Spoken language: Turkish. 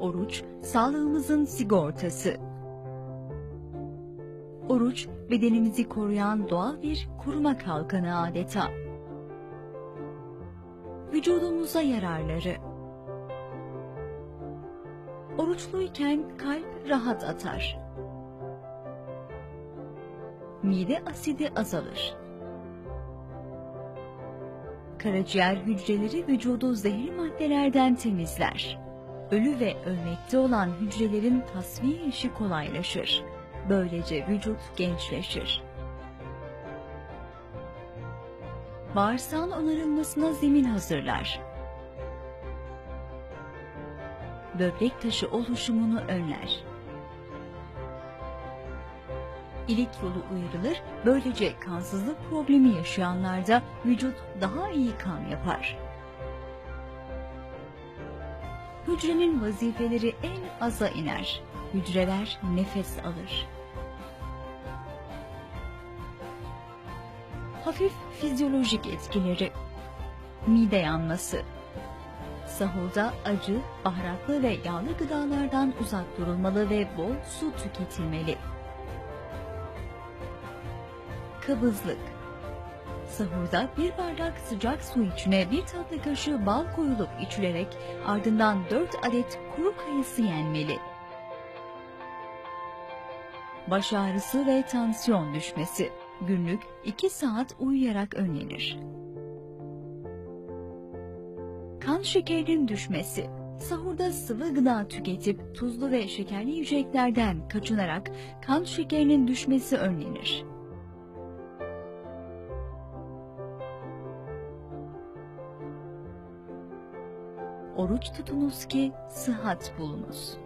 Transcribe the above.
Oruç, sağlığımızın sigortası. Oruç, bedenimizi koruyan doğal bir koruma kalkanı adeta. Vücudumuza yararları. Oruçluyken kalp rahat atar. Mide asidi azalır. Karaciğer hücreleri vücudu zehirli maddelerden temizler. Ölü ve ölmekte olan hücrelerin tasfiye işi kolaylaşır. Böylece vücut gençleşir. Bağırsağın onarılmasına zemin hazırlar. Böbrek taşı oluşumunu önler. İlik yolu uyarılır, böylece kansızlık problemi yaşayanlarda vücut daha iyi kan yapar. Hücrenin vazifeleri en aza iner. Hücreler nefes alır. Hafif fizyolojik etkileri. Mide yanması. Sahurda acı, baharatlı ve yağlı gıdalardan uzak durulmalı ve bol su tüketilmeli. Kabızlık. Sahurda bir bardak sıcak su içine bir tatlı kaşığı bal koyulup içilerek ardından 4 adet kuru kayısı yenmeli. Baş ağrısı ve tansiyon düşmesi. Günlük 2 saat uyuyarak önlenir. Kan şekerinin düşmesi. Sahurda sıvı gıda tüketip tuzlu ve şekerli yiyeceklerden kaçınarak kan şekerinin düşmesi önlenir. Oruç tutunuz ki sıhhat bulunuz.